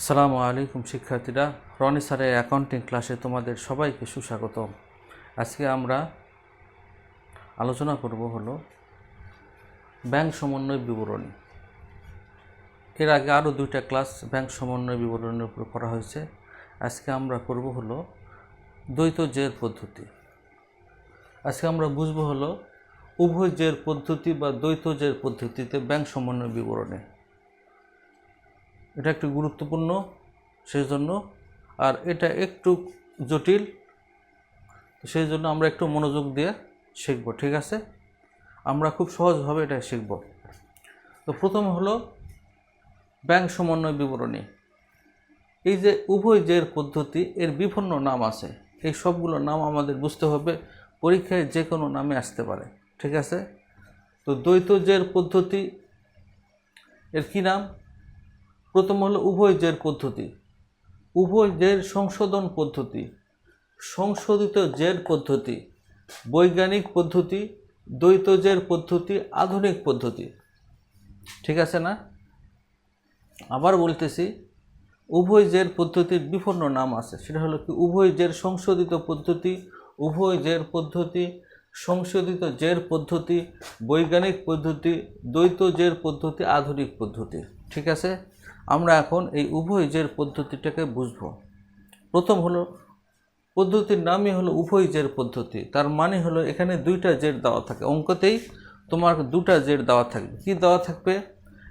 আসসালামু আলাইকুম, শিক্ষার্থীরা। রনি স্যারের অ্যাকাউন্টিং ক্লাসে তোমাদের সবাইকে সুস্বাগতম। আজকে আমরা আলোচনা করব হলো ব্যাংক সমন্বয় বিবরণী। এর আগে আরও দুইটা ক্লাস ব্যাংক সমন্বয় বিবরণীর উপর করা হয়েছে। আজকে আমরা করব হলো দ্বৈত জের পদ্ধতি। আজকে আমরা বুঝব হলো উভয় জের পদ্ধতি বা দ্বৈত জের পদ্ধতিতে ব্যাংক সমন্বয় বিবরণী। এটা একটু গুরুত্বপূর্ণ সেই জন্য আর এটা একটু জটিল সেই জন্য আমরা একটু মনোযোগ দিয়ে শিখব, ঠিক আছে? আমরা খুব সহজভাবে এটা শিখব। তো প্রথম হলো ব্যাংক সমন্বয় বিবরণী। এই যে উভয় জের পদ্ধতি, এর বিভিন্ন নাম আছে। এই সবগুলো নাম আমাদের বুঝতে হবে, পরীক্ষায় যে কোনো নামে আসতে পারে, ঠিক আছে? তো দ্বৈত জের পদ্ধতি, এর কী নাম? প্রথম হলো উভয় জের পদ্ধতি উভয় জের সংশোধন পদ্ধতি, সংশোধিত জের পদ্ধতি, বৈজ্ঞানিক পদ্ধতি দ্বৈত জের পদ্ধতি, আধুনিক পদ্ধতি। ঠিক আছে না? আবার বলতেছি উভয় জের পদ্ধতির বিভিন্ন নাম আছে, সেটা হলো কি উভয় জের সংশোধিত পদ্ধতি উভয় জের পদ্ধতি, সংশোধিত জের পদ্ধতি, বৈজ্ঞানিক পদ্ধতি দ্বৈত জের পদ্ধতি, আধুনিক পদ্ধতি। ঠিক আছে? আমরা এখন এই উভয় জের পদ্ধতিটাকে বুঝব। প্রথম হলো, পদ্ধতির নামই হলো উভয় জের পদ্ধতি। তার মানে হলো এখানে দুইটা জের দেওয়া থাকে। অঙ্কতেই তোমার দুটা জের দেওয়া থাকবে। কি দেওয়া থাকবে?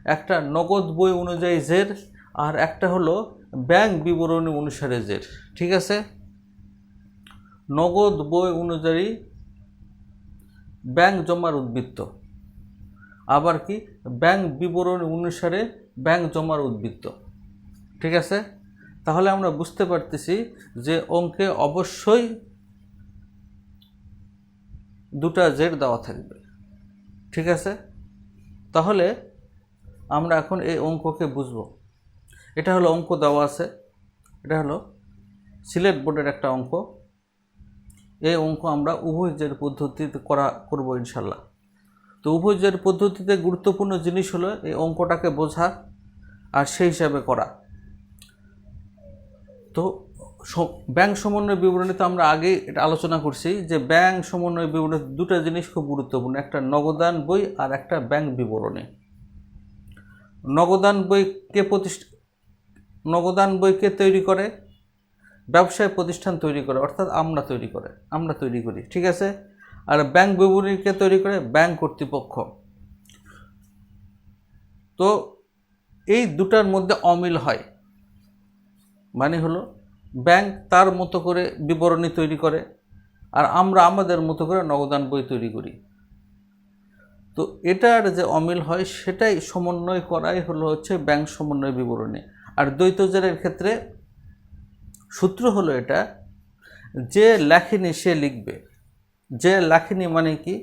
একটা নগদ বই অনুযায়ী জের আর একটা হলো ব্যাংক বিবরণী অনুসারে জের। ঠিক আছে? নগদ বই অনুযায়ী ব্যাংক জমার উদ্বৃত্ত। আবার কি? ব্যাংক বিবরণী অনুসারে ব্যাংক জমার উদ্বৃত্ত। ঠিক আছে? তাহলে আমরা বুঝতে পারতেছি যে অঙ্কে অবশ্যই দুটা জের দেওয়া থাকবে। ঠিক আছে? তাহলে আমরা এখন এই অঙ্ককে বুঝব। এটা হলো অঙ্ক দেওয়া আছে। এটা হলো সিলেট বোর্ডের একটা অঙ্ক। এই অঙ্ক আমরা উভয় জের পদ্ধতিতে করা, করব ইনশাল্লাহ। তো উভয় জের পদ্ধতিতে গুরুত্বপূর্ণ জিনিস হলো এই অঙ্কটাকে বোঝা আর সেই হিসাবে করা। তো ব্যাংক সমন্বয় বিবরণীতে আমরা আগেই এটা আলোচনা করছি যে ব্যাংক সমন্বয় বিবরণী দুটো জিনিস খুব গুরুত্বপূর্ণ, একটা নগদান বই আর একটা ব্যাংক বিবরণী। নগদান বই কে প্রতিষ্ঠা, নগদান বইকে তৈরি করে? ব্যবসায় প্রতিষ্ঠান তৈরি করে, অর্থাৎ আমরা তৈরি করে, আমরা তৈরি করি, ঠিক আছে? আর ব্যাংক বিবরণীকে তৈরি করে ব্যাংক কর্তৃপক্ষ। তো এই দুটার মধ্যে অমিল হয়। মানে হলো, ব্যাংক তার মতো করে বিবরণী তৈরি করে আর আমরা আমাদের মতো করে নগদান বই তৈরি করি। তো এটার যে অমিল হয়, সেটাই সমন্বয় করাই হলো হচ্ছে ব্যাংক সমন্বয় বিবরণী। আর দ্বৈত জেরের ক্ষেত্রে সূত্র হলো এটা যে লেখেনি সে লিখবে। যে লেখেনি মানে কি?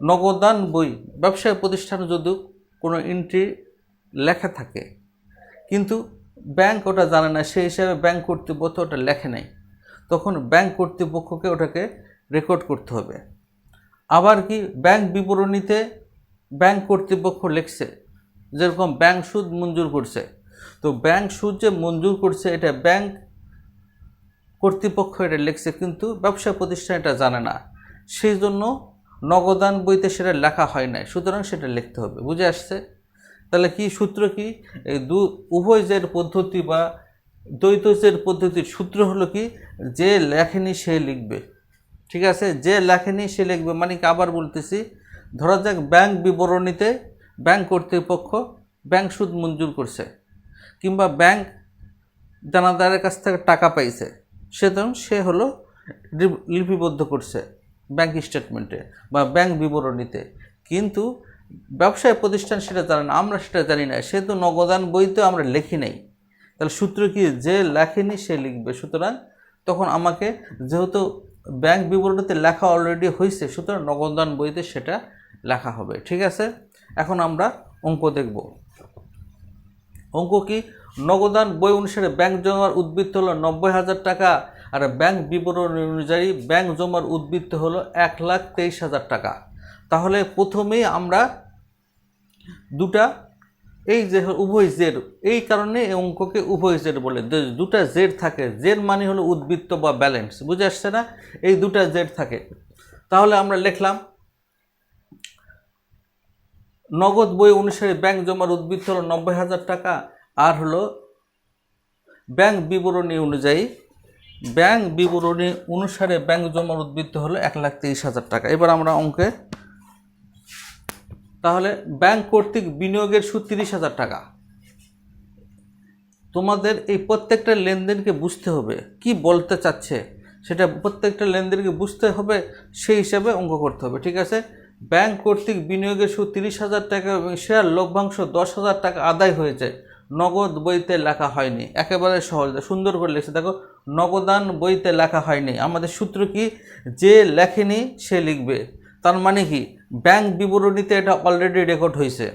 নগদান বই, ব্যবসায় প্রতিষ্ঠানে যদি কোনো এন্ট্রি লেখা থাকে, কিন্তু ব্যাংক ওটা জানে না, সেই হিসাবে ব্যাংক কর্তৃপক্ষ ওটা লেখে নাই, তখন ব্যাংক কর্তৃপক্ষকে ওটাকে রেকর্ড করতে হবে। আবার কি ব্যাংক বিবরণীতে ব্যাংক কর্তৃপক্ষ লিখছে, যেরকম ব্যাংক সুদ মঞ্জুর করছে। তো ব্যাংক সুদ যে মঞ্জুর করছে, এটা ব্যাংক কর্তৃপক্ষ এটা লিখছে, কিন্তু ব্যবসা প্রতিষ্ঠান এটা জানে না। সেই জন্য নগদান বইতে সেটা লেখা হয় নাই, সুতরাং সেটা লিখতে হবে। বুঝে আসছে? তাহলে কি সূত্র কি? এই দু উভয় জের পদ্ধতি বা দ্বৈত জের পদ্ধতির সূত্র হলো কি? যে লেখেনি সে লিখবে। ঠিক আছে? যে লেখেনি সে লিখবে। মানে কি আবার বলতেছি? ধরা যাক ব্যাংক বিবরণীতে ব্যাংক কর্তৃপক্ষ ব্যাংক সুদ মঞ্জুর করছে, কিংবা ব্যাংক দানাদারের কাছ থেকে টাকা পাইছে। সেজন্য সে হলো লিপিবদ্ধ করছে ব্যাংক স্টেটমেন্টে বা ব্যাংক বিবরণীতে। কিন্তু ব্যবসায় প্রতিষ্ঠান সেটা জানে না, আমরা সেটা জানি না। সে তো নগদান বইতে আমরা লিখি নাই। তাহলে সূত্র কি যে লেখেনি সে লিখবে? সুতরাং তখন আমাকে যেহেতু ব্যাংক বিবরণীতে লেখা অলরেডি হয়েছে সুতরাং নগদান বইতে সেটা লেখা হবে। ঠিক আছে? এখন আমরা অঙ্ক দেখব। অঙ্ক কি? নগদান বই অনুসারে ব্যাংক জমার উদ্বৃত্ত হলো নব্বই হাজার টাকা আর ব্যাংক বিবরণী অনুযায়ী ব্যাংক জমার উদ্বৃত্ত হলো এক লাখ তেইশ হাজার টাকা। তাহলে প্রথমেই আমরা দুটা, এই যে উভয় জের এই কারণে এই অঙ্ককে উভয় জের বলে। দুটা জের থাকে জের মানে হলো উদ্বৃত্ত বা ব্যালেন্স বুঝে আসছে না? এই দুটা জের থাকে। তাহলে আমরা লিখলাম, নগদ বই অনুসারে ব্যাংক জমার উদ্বৃত্ত হলো নব্বই হাজার টাকা আর হলো ব্যাংক বিবরণী অনুযায়ী, ব্যাংক বিবরণী অনুসারে ব্যাংক জমার উদ্বৃত্ত হলো এক লাখ তিরিশ হাজার টাকা। এবার আমরা অঙ্কে, তাহলে ব্যাংক কর্তৃক বিনিয়োগের সুদ তিরিশ হাজার টাকা। তোমাদের এই প্রত্যেকটা লেনদেনকে বুঝতে হবে, কি বলতে চাচ্ছে, সেটা প্রত্যেকটা লেনদেনকে বুঝতে হবে, সেই হিসাবে অঙ্ক করতে হবে, ঠিক আছে? ব্যাংক কর্তৃক বিনিয়োগের সুদ তিরিশ হাজার টাকা এবং শেয়ার লভ্যাংশ দশ হাজার টাকা আদায় হয়েছে। নগদ বইতে লেখা হয়নি। একেবারে সহজ। সুন্দর করে লিখছে। দেখো, নগদান বইতে লেখা হয়নি। আমাদের সূত্র কি? যে লেখেনি, সে লিখবে। তার মানে কি? ব্যাংক বিবরণীতে এটা অলরেডি রেকর্ড হয়েছে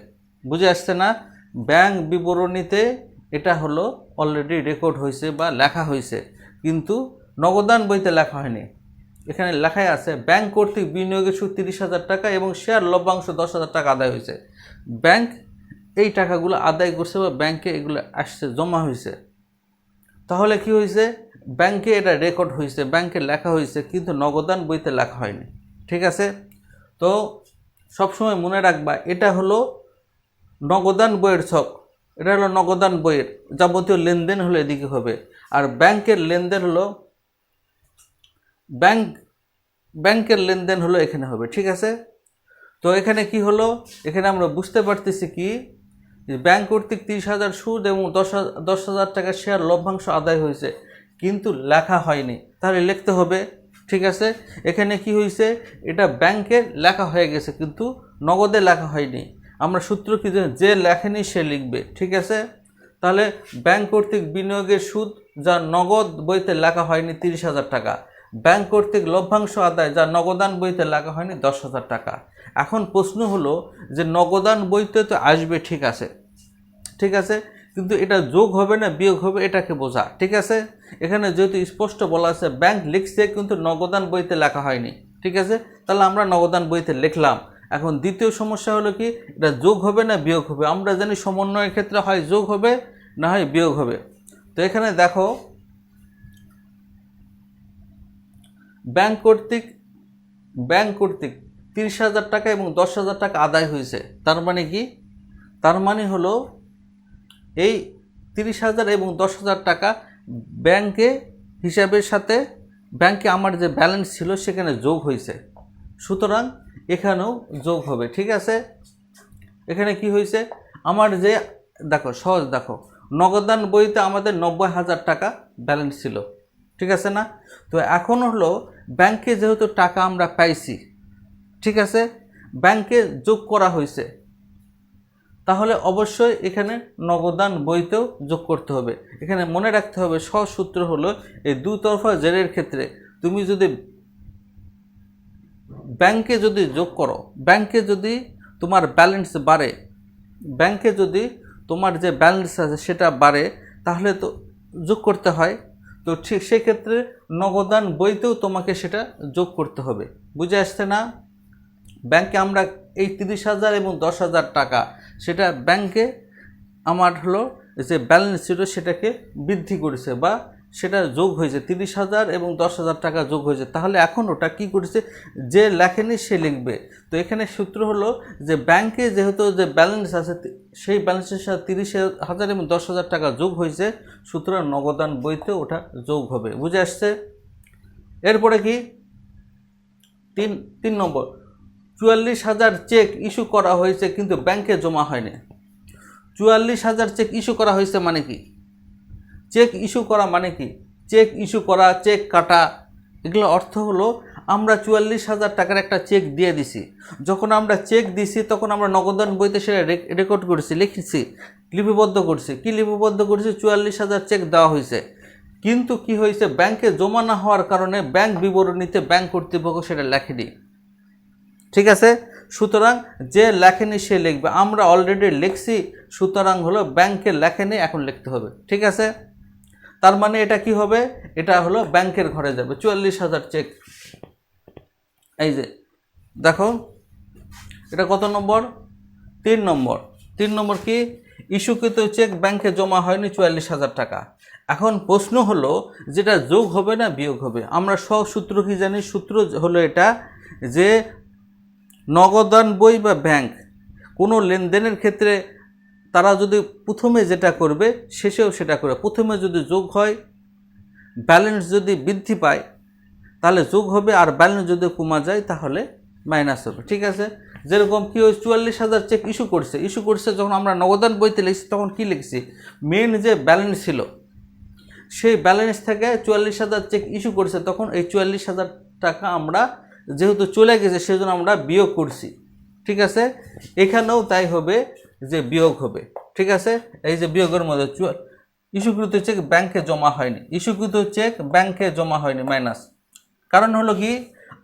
বুঝে আসছে না? ব্যাংক বিবরণীতে এটা হলো অলরেডি রেকর্ড হয়েছে বা লেখা হয়েছে কিন্তু নগদান বইতে লেখা হয়নি। এখানে লেখাই আছে, ব্যাংক কর্তৃক বিনিয়োগের সুদ তিরিশ হাজার টাকা এবং শেয়ার লভ্যাংশ দশ হাজার টাকা আদায় হয়েছে। ব্যাংক এই টাকাগুলো আদায় করছে বা ব্যাংকে এগুলো আসছে, জমা হয়েছে। তাহলে কি হয়েছে? ব্যাংকে এটা রেকর্ড হয়েছে, ব্যাংকে লেখা হয়েছে, কিন্তু নগদান বইতে লেখা হয়নি। ঠিক আছে? তো সবসময় মনে রাখবা, এটা হলো নগদান বইয়ের ছক। এটা হলো নগদান বইয়ের। যাবতীয় লেনদেন হলো এদিকে হবে। আর ব্যাংকের লেনদেন হলো, ব্যাংক, ব্যাংকের লেনদেন হলো এখানে হবে। ঠিক আছে? তো এখানে কি হলো? এখানে আমরা বুঝতে পারতেছি কি ব্যাংক কর্তৃক তিরিশ হাজার সুদ এবং দশ দশ হাজার টাকা শেয়ার লভ্যাংশ আদায় হয়েছে। কিন্তু লেখা হয়নি। তাহলে লিখতে হবে, ঠিক আছে? এখানে কি হয়েছে? এটা ব্যাংকে লেখা হয়ে গেছে, কিন্তু নগদে লেখা হয়নি। আমরা সূত্র কি? যে লেখেনি সে লিখবে, ঠিক আছে? তাহলে ব্যাংক কর্তৃক বিনিয়োগের সুদ যা নগদ বইতে লেখা হয়নি তিরিশ হাজার টাকা ব্যাংক কর্তৃক লভ্যাংশ আদায় যা নগদান বইতে লেখা হয়নি দশ হাজার টাকা। এখন প্রশ্ন হলো যে নগদান বইতে তো আসবে, ঠিক আছে। ঠিক আছে? কিন্তু এটা যোগ হবে না, বিয়োগ হবে, এটাকে বোঝা। ঠিক আছে? এখানে যেহেতু স্পষ্ট বলা আছে, ব্যাংক লিখছে কিন্তু নগদান বইতে লেখা হয়নি। ঠিক আছে? তাহলে আমরা নগদান বইতে লিখলাম। এখন দ্বিতীয় সমস্যা হলো কি, এটা যোগ হবে না, বিয়োগ হবে? আমরা জানি সমন্বয়ের ক্ষেত্রে হয় যোগ হবে, না হয় বিয়োগ হবে। তো এখানে দেখো ব্যাংক কর্তৃক ব্যাংক কর্তৃক তিরিশ হাজার টাকা এবং দশ হাজার টাকা আদায় হয়েছে। তার মানে কি? তার মানে হলো এই তিরিশ হাজার এবং দশ হাজার টাকা ব্যাংকে হিসাবের সাথে ব্যাংকে আমার যে ব্যালেন্স ছিল সেখানে যোগ হয়েছে। সুতরাং এখানেও যোগ হবে, ঠিক আছে? এখানে কি হয়েছে? আমার যে, দেখো, সহজ দেখো, নগদান বইতে আমাদের নব্বই হাজার টাকা ব্যালেন্স ছিল, ঠিক আছে না? তো এখন হলো ব্যাংকে যেহেতু টাকা আমরা পাইছি, ঠিক আছে? ব্যাংকে যোগ করা হয়েছে। তাহলে অবশ্যই এখানে নগদান বইতেও যোগ করতে হবে। এখানে মনে রাখতে হবে সহজ সূত্র হলো এই দুতরফা জেরের ক্ষেত্রে তুমি যদি ব্যাংকে যদি যোগ করো, ব্যাংকে যদি তোমার ব্যালেন্স বাড়ে, ব্যাংকে যদি তোমার যে ব্যালেন্স আছে সেটা বাড়ে, তাহলে তো যোগ করতে হয়। তো ঠিক সেক্ষেত্রে নগদান বইতেও তোমাকে সেটা যোগ করতে হবে। বুঝে আসছে না? ব্যাংকে আমরা এই তিরিশ হাজার এবং দশ হাজার টাকা সেটা ব্যাংকে আমার হলো যে ব্যালেন্স ছিল সেটাকে বৃদ্ধি করেছে বা সেটা যোগ হয়েছে তিরিশ হাজার এবং দশ হাজার টাকা যোগ হয়েছে। তাহলে এখন ওটা কী করেছে? যে লেখেনি সে লিখবে। তো এখানে সূত্র হলো যে ব্যাংকে যেহেতু যে ব্যালেন্স আছে সেই ব্যালেন্সের সাথে তিরিশ হাজার এবং দশ হাজার টাকা যোগ হয়েছে, সুতরাং নগদান বইতে ওটা যোগ হবে। বুঝে আসছে? এরপরে কি? তিন তিন নম্বর, চুয়াল্লিশ হাজার চেক ইস্যু করা হয়েছে কিন্তু ব্যাংকে জমা হয়নি। চুয়াল্লিশ হাজার চেক ইস্যু করা হয়েছে মানে কি? চেক ইস্যু করা মানে কি? চেক ইস্যু করা, চেক কাটা, এগুলো অর্থ হলো আমরা চুয়াল্লিশ হাজার টাকার একটা চেক দিয়ে দিছি। যখন আমরা চেক দিছি, তখন আমরা নগদান বইতে সেটা রেক- রেকর্ড করেছি, লিখেছি, লিপিবদ্ধ করছি। কি লিপিবদ্ধ করেছি? চুয়াল্লিশ হাজার চেক দেওয়া হয়েছে। কিন্তু কি হয়েছে? ব্যাংকে জমা না হওয়ার কারণে ব্যাংক বিবরণীতে ব্যাংক কর্তৃপক্ষ সেটা লেখেনি। ঠিক আছে? সুতরাং যে লেখেনি সে লিখবে। আমরা অলরেডি লিখছি, সুতরাং হলো ব্যাংকে লেখেনি, এখন লিখতে হবে। ঠিক আছে? তার মানে এটা কি হবে? এটা হলো ব্যাংকের ঘরে যাবে। চুয়াল্লিশ হাজার চেক এই যে, দেখো, এটা কত নম্বর? তিন নম্বর। তিন নম্বর কি? ইস্যুকৃত চেক ব্যাংকে জমা হয়নি চুয়াল্লিশ হাজার টাকা। এখন প্রশ্ন হলো, যেটা যোগ হবে না বিয়োগ হবে? আমরা সব সূত্র কি জানি? সূত্র হলো এটা যে নগদান বই বা ব্যাংক কোনো লেনদেনের ক্ষেত্রে তারা যদি প্রথমে যেটা করবে, শেষেও সেটা করবে প্রথমে যদি যোগ হয় ব্যালেন্স যদি বৃদ্ধি পায়, তাহলে যোগ হবে আর ব্যালেন্স যদি কমা যায়, তাহলে মাইনাস হবে। ঠিক আছে? যেরকম কি ওই চুয়াল্লিশ হাজার চেক ইস্যু করছে। ইস্যু করছে যখন আমরা নগদান বইতে লিখছি, তখন কি লিখছি? মেন যে ব্যালেন্স ছিল, সেই ব্যালেন্স থেকে চুয়াল্লিশ হাজার চেক ইস্যু করছে। তখন এই চুয়াল্লিশ হাজার টাকা আমরা যেহেতু চলে গেছে, সেজন্য আমরা বিয়োগ করছি। ঠিক আছে? এখানেও তাই হবে। যে বিয়োগ হবে, ঠিক আছে? এই যে বিয়োগের মধ্যে ইস্যুকৃত চেক ব্যাংকে জমা হয়নি। ইস্যুকৃত চেক ব্যাংকে জমা হয়নি মাইনাস কারণ হলো কি?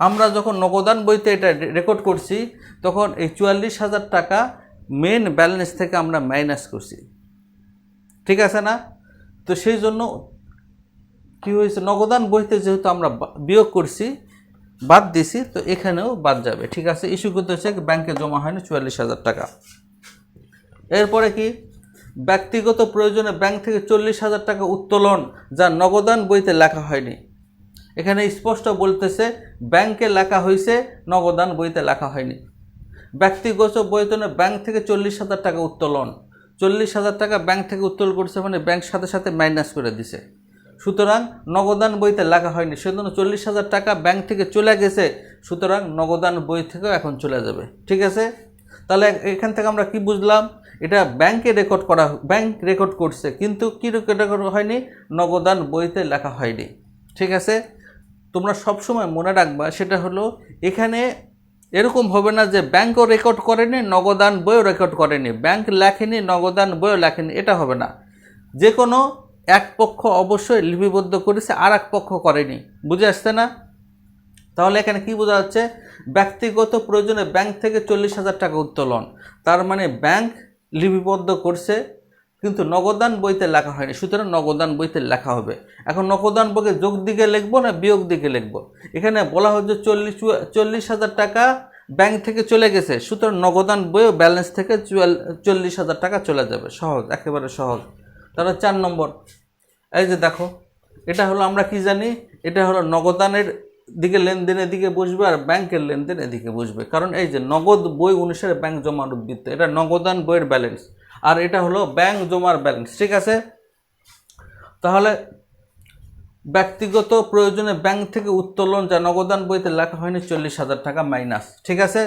আমরা যখন নগদান বইতে এটা রেকর্ড করছি, তখন এই চুয়াল্লিশ হাজার টাকা মেন ব্যালেন্স থেকে আমরা মাইনাস করছি। ঠিক আছে না? তো সেই জন্য কি হয়েছে? নগদান বইতে যেহেতু আমরা বিয়োগ করছি, বাদ দিছি, তো এখানেও বাদ যাবে। ঠিক আছে? ইস্যুকৃত চেক ব্যাংকে জমা হয়নি চুয়াল্লিশ হাজার টাকা। এরপরে কি? ব্যক্তিগত প্রয়োজনে ব্যাংক থেকে চল্লিশ হাজার টাকা উত্তোলন, যা নগদান বইতে লেখা হয়নি। এখানে স্পষ্ট বলতেছে, ব্যাংকে লেখা হয়েছে নগদান বইতে লেখা হয়নি। ব্যক্তিগত বৈতনে ব্যাংক থেকে চল্লিশ হাজার টাকা উত্তোলন। চল্লিশ হাজার টাকা ব্যাংক থেকে উত্তোলন করছে মানে ব্যাংক সাথে সাথে মাইনাস করে দিছে। সুতরাং নগদান বইতে লেখা হয়নি, সেজন্য চল্লিশ হাজার টাকা ব্যাংক থেকে চলে গেছে, সুতরাং নগদান বই থেকেও এখন চলে যাবে। ঠিক আছে? তাহলে এখান থেকে আমরা কি বুঝলাম? এটা ব্যাংকে রেকর্ড করা ব্যাংক রেকর্ড করছে, কিন্তু কী রেকর্ড হয়নি? নগদান বইতে লেখা হয়নি। ঠিক আছে? তোমরা সবসময় মনে রাখবা, সেটা হলো এখানে এরকম হবে না যে ব্যাংকও রেকর্ড করেনি, নগদান বইও রেকর্ড করেনি। ব্যাংক লেখেনি, নগদান বইও লেখেনি, এটা হবে না। যে কোনো এক পক্ষ অবশ্যই লিপিবদ্ধ করেছে আর এক পক্ষ করেনি। বুঝে আসছে না? তাহলে এখানে কি বোঝা যাচ্ছে? ব্যক্তিগত প্রয়োজনে ব্যাংক থেকে চল্লিশ হাজার টাকা উত্তোলন। তার মানে ব্যাংক লিপিবদ্ধ করছে, কিন্তু নগদান বইতে লেখা হয়নি। সুতরাং নগদান বইতে লেখা হবে। এখন নগদান বইকে যোগ দিকে লিখব না বিয়োগ দিকে লিখব? এখানে বলা হচ্ছে চল্লিশ চল্লিশ হাজার টাকা ব্যাংক থেকে চলে গেছে। সুতরাং নগদান বইও ব্যালেন্স থেকে চল্লিশ হাজার টাকা চলে যাবে। সহজ, একেবারে সহজ। তাহলে চার নম্বর। এই যে দেখো, এটা হলো আমরা কি জানি? এটা হলো নগদানের দিকে লেনদেনের দিকে বুঝবে আর ব্যাংকের লেনদেন এদিকে বুঝবে কারণ এই যে নগদ বই অনুসারে ব্যাংক জমার উদ্বৃত্ত, এটা নগদান বইয়ের ব্যালেন্স আর এটা হলো ব্যাংক জমার ব্যালেন্স ঠিক আছে? তাহলে ব্যক্তিগত প্রয়োজনে ব্যাংক থেকে উত্তোলন যা নগদান বইতে লেখা হয়নি চল্লিশ হাজার টাকা মাইনাস ঠিক আছে?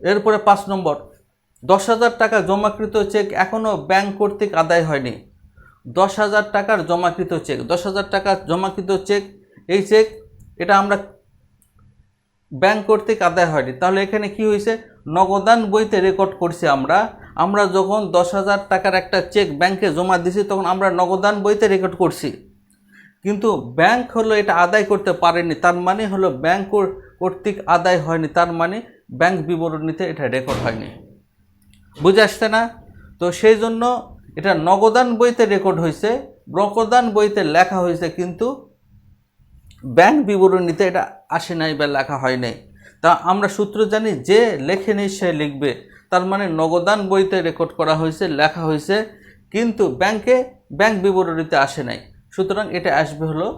এরপরে পাঁচ নম্বর, দশ হাজার টাকা জমাকৃত চেক এখনও ব্যাংক কর্তৃক আদায় হয়নি। দশ হাজার টাকার জমাকৃত চেক, দশ হাজার টাকা জমাকৃত চেক এই চেক এটা আমরা ব্যাংক কর্তৃক আদায় হয়নি। তাহলে এখানে কি হয়েছে? নগদান বইতে রেকর্ড করছি আমরা। আমরা যখন দশ হাজার টাকার একটা চেক ব্যাংকে জমা দিছি, তখন আমরা নগদান বইতে রেকর্ড করছি। কিন্তু ব্যাংক হলো এটা আদায় করতে পারেনি। তার মানে হলো ব্যাংক কর- কর্তৃক আদায় হয়নি। তার মানে ব্যাংক বিবরণীতে এটা রেকর্ড হয়নি। বুঝে আসছে না? তো সেই জন্য এটা নগদান বইতে রেকর্ড হয়েছে, নগদান বইতে লেখা হয়েছে, কিন্তু ব্যাংক বিবরণীতে এটা আসে নাই বা লেখা হয় নাই। তা আমরা সূত্র জানি, যে লেখেনি সে লিখবে। তার মানে নগদান বইতে রেকর্ড করা হয়েছে, লেখা হয়েছে, কিন্তু ব্যাংকে ব্যাংক বিবরণীতে আসে নাই। সুতরাং এটা আসবে হলো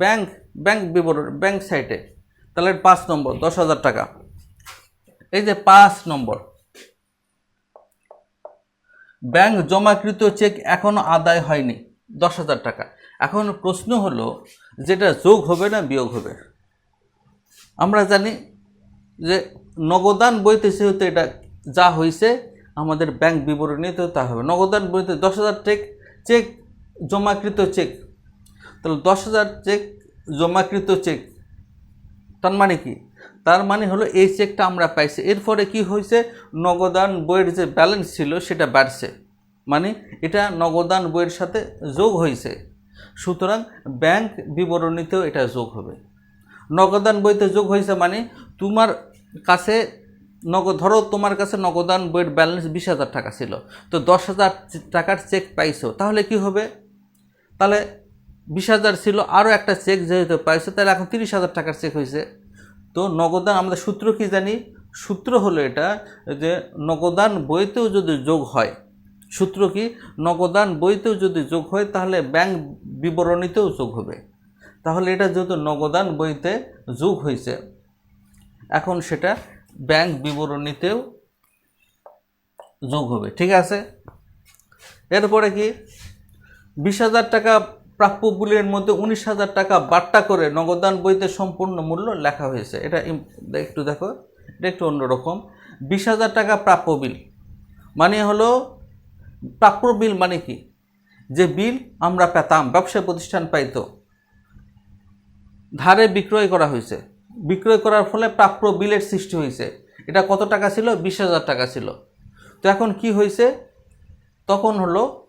ব্যাংক ব্যাংক বিবরণ, ব্যাংক সাইটে। তাহলে পাঁচ নম্বর, দশ হাজার টাকা। এই যে পাঁচ নম্বর। ব্যাংক জমাকৃত চেক এখনও আদায় হয়নি, দশ হাজার টাকা। এখন প্রশ্ন হলো যেটা যোগ হবে না বিয়োগ হবে। আমরা জানি যে নগদান বইতে সেহেতু এটা যা হয়েছে আমাদের ব্যাংক বিবরণীতেও তা হবে। নগদান বইতে দশ হাজার চেক চেক জমাকৃত চেক তাহলে দশ হাজার চেক জমাকৃত চেক তার মানে কি? তার মানে হলো এই চেকটা আমরা পাইছি। এরপরে কি হয়েছে নগদান বইয়ের যে ব্যালেন্স ছিল, সেটা বাড়ছে। মানে এটা নগদান বইয়ের সাথে যোগ হয়েছে সুতরাং ব্যাংক বিবরণীতেও এটা যোগ হবে। নগদান বইতে যোগ হয়েছে মানে তোমার কাছে নগদ ধরো তোমার কাছে নগদান বইয়ের ব্যালেন্স বিশ হাজার টাকা ছিল, তো দশ হাজার টাকার চেক পাইছো, তাহলে কি হবে? তাহলে বিশ হাজার ছিল, আরও একটা চেক যেহেতু পাইছে, তাহলে এখন তিরিশ হাজার টাকার চেক হয়েছে। তো নগদান আমাদের সূত্র কি জানি? সূত্র হলো এটা যে নগদান বইতেও যদি যোগ হয় সূত্র কি? নগদান বইতেও যদি যোগ হয়, তাহলে ব্যাংক বিবরণীতেও যোগ হবে। তাহলে এটা যেহেতু নগদান বইতে যোগ হয়েছে এখন সেটা ব্যাংক বিবরণীতেও যোগ হবে। ঠিক আছে? এরপরে কি? বিশ হাজার টাকা প্রাপ্য বিলের মধ্যে উনিশ হাজার টাকা বাট্টা করে নগদান বইতে সম্পূর্ণ মূল্য লেখা হয়েছে। এটা একটু দেখো, এটা একটু অন্যরকম। বিশ হাজার টাকা প্রাপ্য বিল মানে হলো প্রাপ্য বিল মানে কি? যে বিল আমরা পেতাম, ব্যবসায় প্রতিষ্ঠান পাইতো, ধারে বিক্রয় করা হয়েছে। বিক্রয় করার ফলে প্রাপ্য বিলের সৃষ্টি হয়েছে। এটা কত টাকা ছিল? বিশ হাজার টাকা ছিল। তো এখন কি হয়েছে? তখন হলো,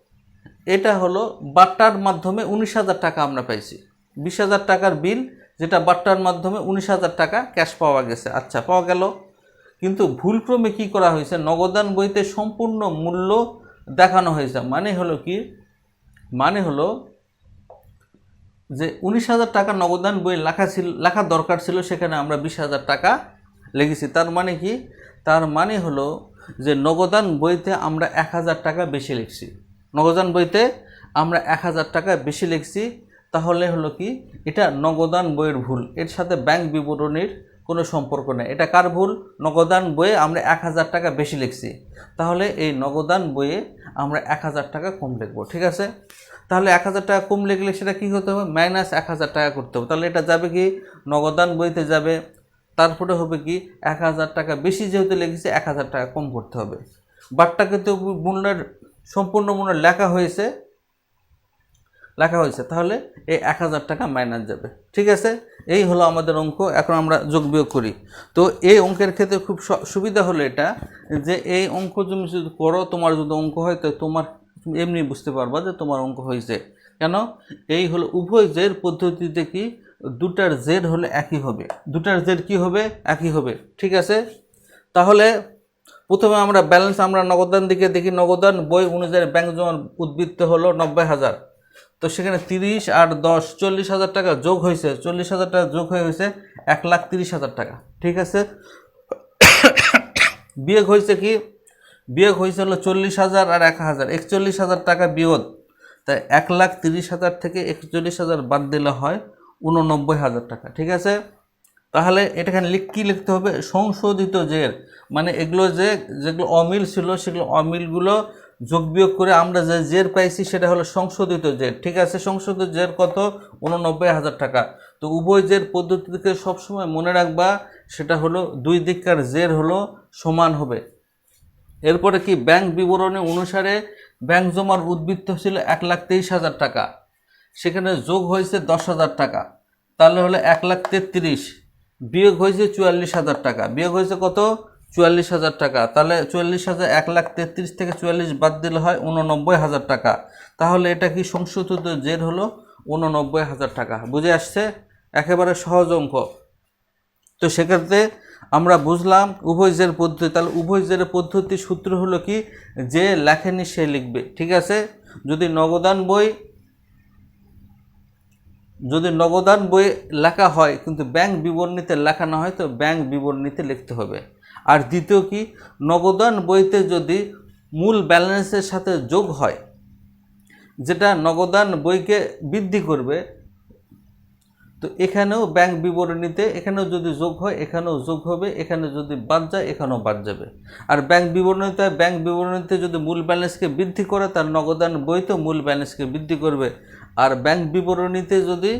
এটা হলো বাট্টার মাধ্যমে উনিশ হাজার টাকা আমরা পাইছি। বিশ হাজার টাকার বিল, যেটা বাট্টার মাধ্যমে উনিশ হাজার টাকা ক্যাশ পাওয়া গেছে। আচ্ছা পাওয়া গেল। কিন্তু ভুলক্রমে কি করা হয়েছে? নগদান বইতে সম্পূর্ণ মূল্য দেখানো হয়েছে। মানে হলো কি? মানে হলো যে উনিশ হাজার টাকা নগদান বই লেখা ছিল লেখার দরকার ছিল, সেখানে আমরা বিশ হাজার টাকা লেগেছি। তার মানে কি? তার মানে হলো যে নগদান বইতে আমরা এক হাজার টাকা বেশি লিখছি। নগদান বইতে আমরা এক হাজার টাকা বেশি লিখছি। তাহলে হলো কি? এটা নগদান বইয়ের ভুল। এর সাথে ব্যাংক বিবরণীর কোনো সম্পর্ক নেই। এটা কার ভুল? নগদান বইয়ে আমরা এক হাজার টাকা বেশি লিখছি। তাহলে এই নগদান বইয়ে আমরা এক হাজার টাকা কম লিখব, ঠিক আছে? তাহলে এক হাজার টাকা কম লিখলে সেটা কী হতে হবে? মাইনাস এক হাজার টাকা করতে হবে। তাহলে এটা যাবে কি? নগদান বইতে যাবে। তারপরে হবে কি? এক হাজার টাকা বেশি যেহেতু লেগেছে এক হাজার টাকা কম করতে হবে। বাটটাকে তো মূল্যের, সম্পূর্ণ মূল্য লেখা হয়েছে। লেখা হয়েছে, তাহলে এই এক হাজার টাকা মাইনাস যাবে। ঠিক আছে? এই হলো আমাদের অঙ্ক, এখন আমরা যোগ বিয়োগ করি। তো এই অঙ্কের ক্ষেত্রে খুব সুবিধা হলো এটা, যে এই অঙ্ক তুমি যদি করো, তোমার যদি অঙ্ক হয়, তো তোমার এমনি বুঝতে পারবা যে তোমার অঙ্ক হয়েছে। কেন? এই হলো উভয় জের পদ্ধতিতে কি? দুটার জের হলে একই হবে। দুটার জের কি হবে? একই হবে। ঠিক আছে? তাহলে প্রথমে আমরা ব্যালেন্স আমরা নগদান দিকে দেখি। নগদান বই অনুযায়ী ব্যাংক জমার উদ্বৃত্ত হলো নব্বই হাজার। তো সেখানে তিরিশ আর দশ, চল্লিশ হাজার টাকা যোগ হয়েছে। চল্লিশ হাজার টাকা যোগ হয়ে হয়েছে এক লাখ তিরিশ হাজার টাকা। ঠিক আছে? বিয়োগ হয়েছে কি? বিয়োগ হয়েছে হলো চল্লিশ হাজার আর এক হাজার। একচল্লিশ হাজার টাকা বিয়োগ। তাই এক লাখ তিরিশ হাজার থেকে একচল্লিশ হাজার বাদ দিলে হয় উননব্বই হাজার টাকা। ঠিক আছে? তাহলে এটাখানে লিখ কী লিখতে হবে? সংশোধিত জের মানে এগুলো যে যেগুলো অমিল ছিল, সেগুলো অমিলগুলো যোগ বিয়োগ করে আমরা যে জের পাইছি, সেটা হলো সংশোধিত জের। ঠিক আছে? সংশোধিত জের কত? উননব্বই হাজার টাকা। তো উভয় জের পদ্ধতিকে সবসময় মনে রাখবা, সেটা হলো দুই দিককার জের হলো সমান হবে। এরপরে কি? ব্যাংক বিবরণী অনুসারে ব্যাংক জমার উদ্বৃত্ত ছিল এক লাখ তেইশ হাজার টাকা। সেখানে যোগ হয়েছে দশ হাজার টাকা। তাহলে হলো এক লাখ তেত্রিশ। বিয়োগ হয়েছে চুয়াল্লিশ হাজার টাকা। বিয়োগ হয়েছে কত? চুয়াল্লিশ হাজার টাকা। তাহলে চুয়াল্লিশ হাজার এক লাখ তেত্রিশ থেকে চুয়াল্লিশ বাদ দিলে হয় উননব্বই হাজার টাকা। তাহলে এটা কি সংশোধিত জের হলো? উননব্বই হাজার টাকা। বুঝে আসছে? একেবারে সহজ অঙ্ক। তো সেক্ষেত্রে আমরা বুঝলাম উভয় জের পদ্ধতি। তাহলে উভয় জের পদ্ধতির সূত্র হলো কি? যে লেখেনি সে লিখবে। ঠিক আছে? যদি নগদান বই, যদি নগদান বই লেখা হয়, কিন্তু ব্যাংক বিবরণীতে লেখা না হয়, তো ব্যাংক বিবরণীতে লিখতে হবে। আর দ্বিতীয় কি? নগদান বইতে যদি মূল ব্যালেন্সের সাথে যোগ হয়, যেটা নগদান বইকে বৃদ্ধি করবে, তো এখানেও ব্যাংক বিবরণীতে এখানেও যদি যোগ হয়, এখানেও যোগ হবে, এখানে যদি বাদ যায়, এখানেও বাদ যাবে। আর ব্যাংক বিবরণীতে ব্যাংক বিবরণীতে যদি মূল ব্যালেন্সকে বৃদ্ধি করে, তার নগদান বইতেও মূল ব্যালেন্সকে বৃদ্ধি করবে। আর ব্যাংক বিবরণীতে যদি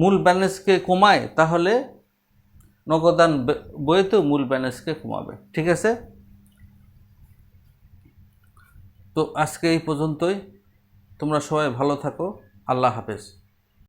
মূল ব্যালেন্সকে কমায়, তাহলে নগদান বইতেও মূল ব্যালেন্সকে কমাবে ঠিক আছে? তো আজকে এই পর্যন্তই। তোমরা সবাই ভালো থাকো। আল্লাহ হাফেজ।